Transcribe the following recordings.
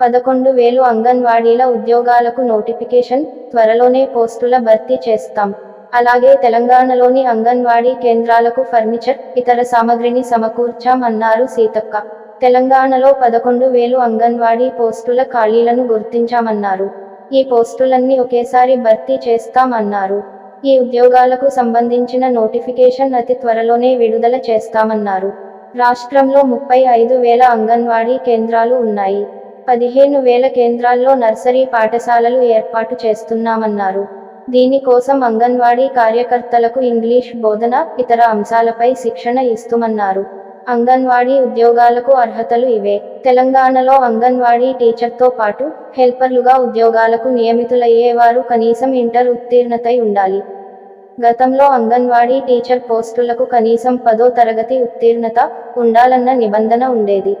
పదకొండు వేలు అంగన్వాడీల ఉద్యోగాలకు నోటిఫికేషన్ త్వరలోనే పోస్టుల భర్తీ చేస్తాం. అలాగే తెలంగాణలోని అంగన్వాడీ కేంద్రాలకు ఫర్నిచర్ ఇతర సామగ్రిని సమకూర్చాం అన్నారు సీతక్క. తెలంగాణలో పదకొండు వేలు అంగన్వాడీ పోస్టుల ఖాళీలను గుర్తించామన్నారు. ఈ పోస్టులన్నీ ఒకేసారి భర్తీ చేస్తాం అన్నారు. ఈ ఉద్యోగాలకు సంబంధించిన నోటిఫికేషన్ అతి త్వరలోనే విడుదల చేస్తామన్నారు. రాష్ట్రంలో ముప్పై ఐదు వేల అంగన్వాడీ కేంద్రాలు ఉన్నాయి. పదిహేను వేల కేంద్రాల్లో నర్సరీ పాఠశాలలు ఏర్పాటు చేస్తున్నామన్నారు. దీనికోసం అంగన్వాడీ కార్యకర్తలకు ఇంగ్లీష్ బోధన ఇతర అంశాలపై శిక్షణ ఇస్తుమన్నారు. అంగన్వాడీ ఉద్యోగాలకు అర్హతలు ఇవే. తెలంగాణలో అంగన్వాడీ టీచర్తో పాటు హెల్పర్లుగా ఉద్యోగాలకు నియమితులయ్యేవారు కనీసం ఇంటర్ ఉత్తీర్ణతై ఉండాలి. గతంలో అంగన్వాడీ టీచర్ పోస్టులకు కనీసం పదో తరగతి ఉత్తీర్ణత ఉండాలన్న నిబంధన ఉండేది.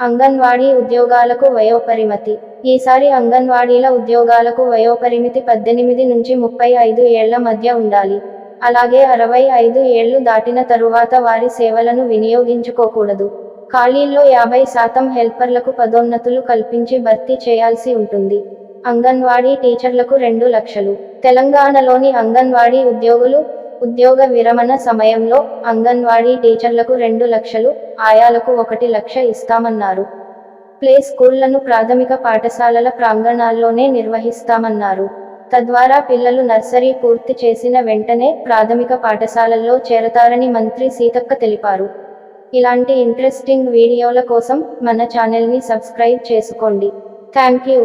అంగన్వాడీ ఉద్యోగాలకు వయోపరిమితి. ఈసారి అంగన్వాడీల ఉద్యోగాలకు వయోపరిమితి పద్దెనిమిది నుంచి ముప్పై ఐదు ఏళ్ళ మధ్య ఉండాలి. అలాగే అరవై ఐదు ఏళ్ళు దాటిన తరువాత వారి సేవలను వినియోగించుకోకూడదు. ఖాళీల్లో యాభై శాతం హెల్పర్లకు పదోన్నతులు కల్పించి భర్తీ చేయాల్సి ఉంటుంది. అంగన్వాడీ టీచర్లకు రెండు లక్షలు. తెలంగాణలోని అంగన్వాడీ ఉద్యోగులు ఉద్యోగ విరమణ సమయంలో అంగన్వాడీ టీచర్లకు రెండు లక్షలు ఆయాలకు ఒకటి లక్ష ఇస్తామన్నారు. ప్లే స్కూళ్ళను ప్రాథమిక పాఠశాలల ప్రాంగణాల్లోనే నిర్వహిస్తామన్నారు. తద్వారా పిల్లలు నర్సరీ పూర్తి చేసిన వెంటనే ప్రాథమిక పాఠశాలల్లో చేరతారని మంత్రి సీతక్క తెలిపారు. ఇలాంటి ఇంట్రెస్టింగ్ వీడియోల కోసం మన ఛానల్ని సబ్స్క్రైబ్ చేసుకోండి. Thank you